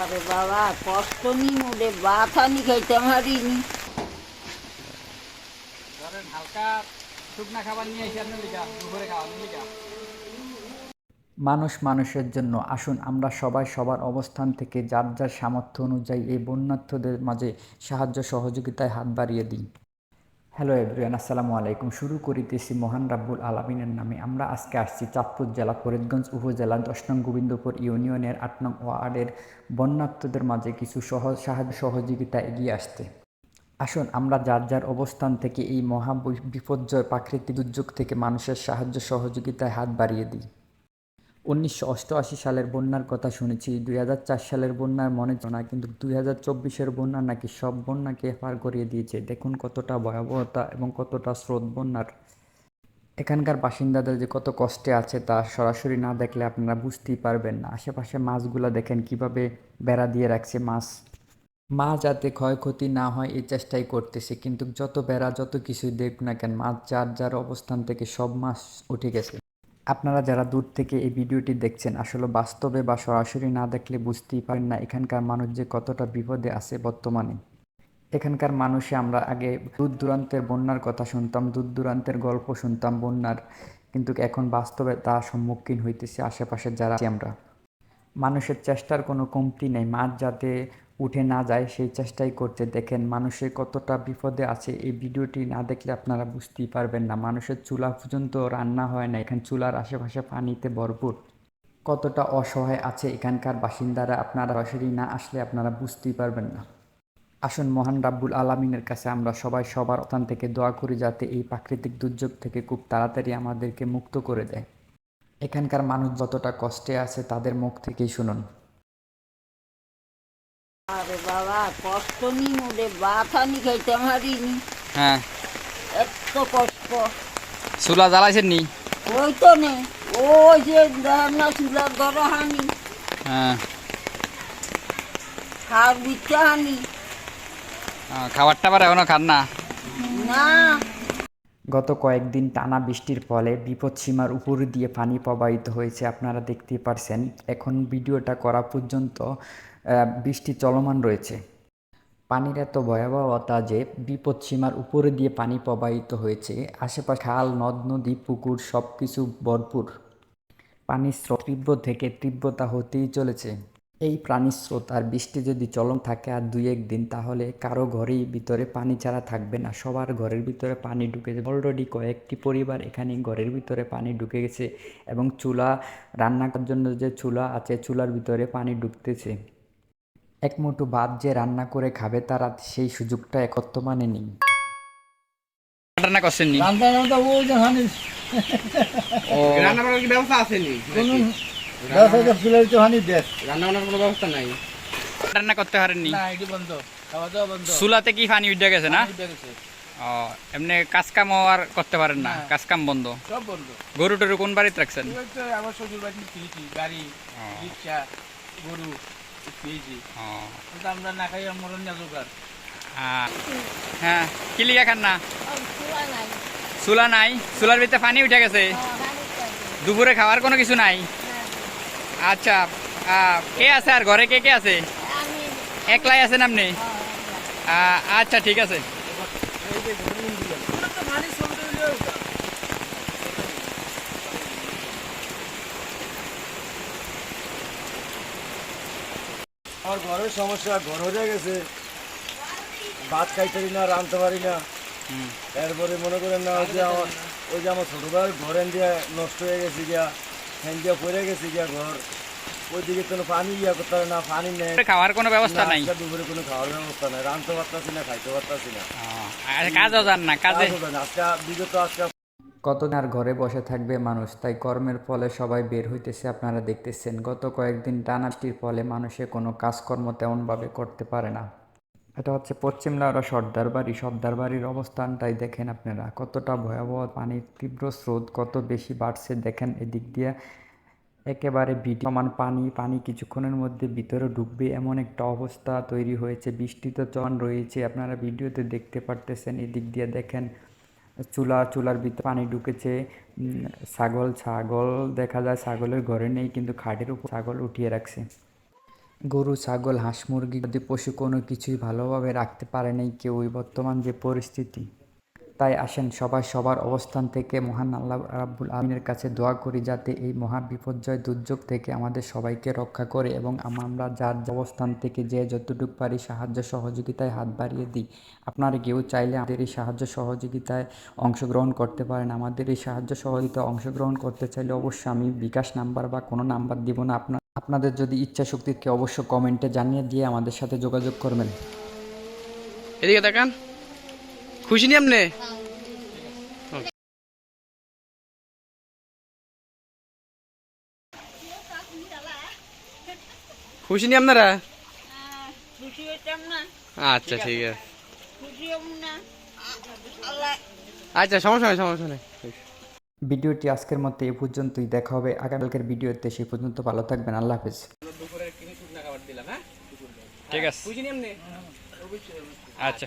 আরে বাবা কষ্ট নি মুডে বাথা নি খাইতে পারিনি। ধরেন হালকা শুকনা খাবার নিয়ে এসে আপনি লিখা দুপুরে খাওয়ানো লিখা। মানুষ মানুষের জন্য আসুন আমরা সবাই সবার অবস্থান থেকে যার যার সামর্থ্য অনুযায়ী এই বন্যার্থদের মাঝে সাহায্য সহযোগিতায় হাত বাড়িয়ে দিই। হ্যালো এভরিয়ান আসসালামু আলাইকুম শুরু করিতেছি মহান রাব্বুল আলমিনের নামে। আমরা আজকে আসছি চাঁদপুর জেলা, ফরিদগঞ্জ উপজেলা দশ নং গোবিন্দপুর ইউনিয়নের আট নং ওয়ার্ডের বন্যার্থদের মাঝে কিছু সহজ সাহায্য সহযোগিতা এগিয়ে আসতে আসুন, আমরা যার যার অবস্থান থেকে এই মহা বিপর্যয় প্রাকৃতিক দুর্যোগ থেকে মানুষের সাহায্য সহযোগিতায় হাত বাড়িয়ে দিই। উনিশশো অষ্টআশি সালের বন্যার কথা শুনেছি, দুই হাজার চার সালের বন্যার মনে ছিল না, কিন্তু দুই হাজার চব্বিশের বন্যা নাকি সব বন্যাকে পার করিয়ে দিয়েছে। দেখুন কতটা ভয়াবহতা এবং কতটা স্রোত বন্যার। এখানকার বাসিন্দাদের যে কত কষ্টে আছে তা সরাসরি না দেখলে আপনারা বুঝতেই পারবেন না। আশেপাশে মাছগুলো দেখেন কীভাবে বেড়া দিয়ে রাখছে মাছ। মা যাতে ক্ষয়ক্ষতি না হয় এই চেষ্টাই করতেছে, কিন্তু যত বেড়া যত কিছুই দেখ না কেন, মাছ যার যার অবস্থান থেকে সব মাছ উঠে গেছে। আপনারা যারা দূর থেকে এই ভিডিওটি দেখছেন, আসলে বাস্তবে বা সরাসরি না দেখলে বুঝতেই পারেন না এখানকার মানুষ যে কতটা বিপদে আছে বর্তমানে। এখানকার মানুষে আমরা আগে দূর দূরান্তের বন্যার কথা শুনতাম, দূর দূরান্তের গল্প শুনতাম বন্যার, কিন্তু এখন বাস্তবে তা সম্মুখীন হইতেছে আশেপাশে যারা আমরা। মানুষের চেষ্টার কোনো কমতি নেই, মাছ যাতে উঠে না যায় সেই চেষ্টাই করতে দেখেন মানুষের কতটা বিপদে আছে এই ভিডিওটি না দেখলে আপনারা বুঝতেই পারবেন না। মানুষের চুলা পর্যন্ত রান্না হয় না, এখানে চুলার আশেপাশে পানিতে ভরপুর। কতটা অসহায় আছে এখানকার বাসিন্দারা আপনারা সরাসরি না আসলে আপনারা বুঝতেই পারবেন না। আসুন মহান রাব্বুল আলামিনের কাছে আমরা সবাই সবার অবস্থান থেকে দোয়া করি যাতে এই প্রাকৃতিক দুর্যোগ থেকে খুব তাড়াতাড়ি আমাদেরকে মুক্ত করে দেয়। এখানকার মানুষ যতটা কষ্টে আছে তাদের মুখ থেকেই শুনুন। বাবা কষ্ট নি মোরে বাথা নি খাইতে মারিনি হ্যাঁ। এত কষ্ট। চুলা জ্বালাইছেন নি? ওই তো নে ওই যে না চুলার ধরা হানি। হ্যাঁ। খার বিচ্ছে হানি। খাবার টাবার এখনও খান না? না। গত কয়েকদিন টানা বৃষ্টির ফলে বিপদসীমার উপর দিয়ে পানি প্রবাহিত হয়েছে, আপনারা দেখতেই পারছেন। এখন ভিডিওটা করা পর্যন্ত বৃষ্টি চলমান রয়েছে। পানির এত ভয়াবহতা যে বিপদসীমার উপরে দিয়ে পানি প্রবাহিত হয়েছে, আশেপাশে খাল, নদ, নদী, পুকুর সব কিছু ভরপুর। পানির স্রোত তীব্র থেকে তীব্রতা হতেই চলেছে। এই প্রাণীর স্রোত আর বৃষ্টি যদি চলন থাকে আর দুই এক দিন তাহলে কারও ঘরেই ভিতরে পানি ছাড়া থাকবে না। সবার ঘরের ভিতরে পানি ঢুকে যাবে অলরেডি কয়েকটি পরিবার এখানে ঘরের ভিতরে পানি ঢুকে গেছে এবং চুলা রান্না করার জন্য যে চুলা আছে চুলার ভিতরে পানি ঢুকতেছে। এক মুঠো ভাত যে রান্না করে খাবে তারা সেই সুযোগটা এক বর্তমানে নেই। রান্না করছেন নি? রান্না ও রান্না বান্নার কি ব্যবস্থা আছে নি কোনো ব্যবসা চুলের তো হানি দেশ। রান্না বান্নার কোনো ব্যবস্থা নাই। রান্না করতে পারেননি? না এটি বন্ধ। খাওয়া দাওয়া বন্ধ। চুলাতে কি পানি উঠে গেছে না? ও এমনি কাজ কাম আর করতে পারেন না? কাজ কাম বন্ধ? সব বন্ধ। গরু টরু কোন বাড়িতে রাখছেন? আমার শ্বশুর বাড়ি কিনেছি গাড়ি রিক্সা গরু পেয়েছি আমরা না খাই মরণ না জোগাড়। হ্যাঁ। কি লিখা খান না? চুলা নাই। চুলা নাই? চুলার ভিতরে পানি উঠে গেছে। দুপুরে খাওয়ার কোনো কিছু নাই? আচ্ছা কে আছে আর ঘরে কে কে আছে? একলাই আছেন আপনি? আচ্ছা ঠিক আছে। আমার ঘরের সমস্যা ঘর হয়ে গেছে। ভাত খাইতে পারি না রাঁধতে পারি না। এরপরে মনে করেন না যে আমার ওই যে আমার ছোটো ঘরেন দিয়ে নষ্ট হয়ে গেছে গিয়া। ফ্যান দিয়ে পড়ে গেছে গিয়া ঘর। ওইদিকে কোনো পানি ইয়া করতে না পানি নেই। খাওয়ার কোনো ব্যবস্থা নাই? দুপুরে কোনো খাওয়ার ব্যবস্থা নাই। রাঁধতে পারতাছি না খাইতে পারতাছি না। আর কাজও যান না কাজে আজকে বিগত আজকে কতদিন আর ঘরে বসে থাকবে মানুষ? তাই কর্মের ফলে সবাই বের হইতেছে আপনারা দেখতেছেন। গত কয়েকদিন টানা বৃষ্টির ফলে মানুষে কোনো কাজকর্ম তেমনভাবে করতে পারে না। এটা হচ্ছে পশ্চিম লাউরা সর্দার বাড়ি সর্দার বাড়ির অবস্থানটাই দেখেন আপনারা। কতটা ভয়াবহ পানির তীব্র স্রোত, কত বেশি বাড়ছে দেখেন এদিক দিয়ে। একেবারে বিডি সমান পানি পানি কিছুক্ষণের মধ্যে ভিতরে ঢুকবে এমন একটা অবস্থা তৈরি হয়েছে। বৃষ্টি তো চন রয়েছে, আপনারা ভিডিওতে দেখতে পারতেছেন এদিক দিয়ে দেখেন চুলা, চুলার ভিতরে পানি ঢুকেছে। ছাগল ছাগল দেখা যায়, ছাগলের ঘরে নেই, কিন্তু খাটের উপর ছাগল উঠিয়ে রাখছে। গরু, ছাগল, হাঁস, মুরগি যদি পশু কোনো কিছুই ভালোভাবে রাখতে পারে নাই কেউই বর্তমান যে পরিস্থিতি, তাই আসেন সবাই সবার অবস্থান থেকে মহান আল্লাহ রাব্বুল আমিনের কাছে দোয়া করি যাতে এই মহা বিপর্যয় দুর্যোগ থেকে আমাদের সবাইকে রক্ষা করে এবং আমরা যার অবস্থান থেকে যে যতটুকু পারি সাহায্য সহযোগিতায় হাত বাড়িয়ে দিই। আপনারা কেউ চাইলে আমাদের এই সাহায্য সহযোগিতায় অংশগ্রহণ করতে পারেন। আমাদের এই সাহায্য সহযোগিতায় অংশগ্রহণ করতে চাইলে অবশ্যই আমি বিকাশ নাম্বার বা কোনো নাম্বার দিব না। আপনার আপনাদের যদি ইচ্ছা শক্তি থাকে অবশ্য কমেন্টে জানিয়ে দিয়ে আমাদের সাথে যোগাযোগ করবেন। এদিকে দেখান খুশি নি আপনি? খুশি নি আপনারা? খুশি হইতাম না আচ্ছা ঠিক আছে। খুশি হব না। আচ্ছা সমস্যা নেই সমস্যা নেই। ভিডিওটি আজকের মতো এ পর্যন্তই। দেখা হবে আগামীকালকের ভিডিওতে। সেই পর্যন্ত ভালো থাকবেন। আল্লাহ হাফেজ। ঠিক আছে। আপনি আচ্ছা।